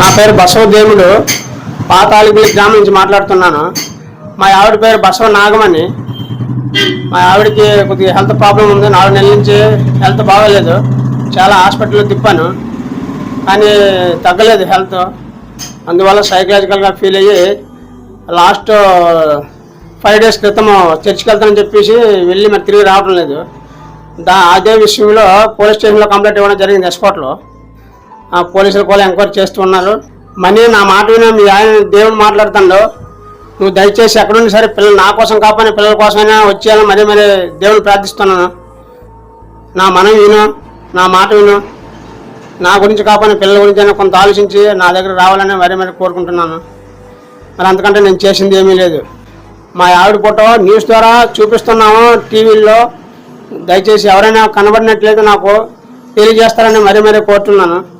నా పేరు బసవదేవుడు పాతాళిపల్లి గ్రామం నుంచి మాట్లాడుతున్నాను. మా ఆవిడ పేరు బసవ నాగమణి. మా ఆవిడకి కొద్దిగా హెల్త్ ప్రాబ్లం ఉంది. నాలుగు నెలల నుంచి హెల్త్ బాగోలేదు. చాలా హాస్పిటల్లో తిప్పాను. కానీ తగ్గలేదు హెల్త్. అందువల్ల సైకలాజికల్గా ఫీల్ అయ్యి లాస్ట్ ఫైవ్ డేస్ క్రితం చర్చికి వెళ్తానని చెప్పేసి వెళ్ళి మరి తిరిగి రావడం లేదు. దా అదే విషయంలో పోలీస్ స్టేషన్లో కంప్లైంట్ ఇవ్వడం జరిగింది ఎస్కోట్లో పోలీసులు కూడా ఎంక్వైరీ చేస్తున్నారు. మనీ నా మాట విన మీ ఆయన దేవుడు మాట్లాడుతుండో. నువ్వు దయచేసి ఎక్కడుండి సరే పిల్లలు నా కోసం కాపాని పిల్లల కోసమైనా వచ్చేయాలని మరీ మరీ దేవుని ప్రార్థిస్తున్నాను. నా మనం విను నా మాట విను. నా గురించి కాపాని పిల్లల గురించి అయినా కొంత ఆలోచించి నా దగ్గర రావాలని మరీ మరీ కోరుకుంటున్నాను. మరి అంతకంటే నేను చేసింది ఏమీ లేదు. మా ఆవిడ ఫోటో న్యూస్ ద్వారా చూపిస్తున్నాము టీవీల్లో. దయచేసి ఎవరైనా కనబడినట్లయితే నాకు తెలియజేస్తారని మరీ మరీ కోరుతున్నాను.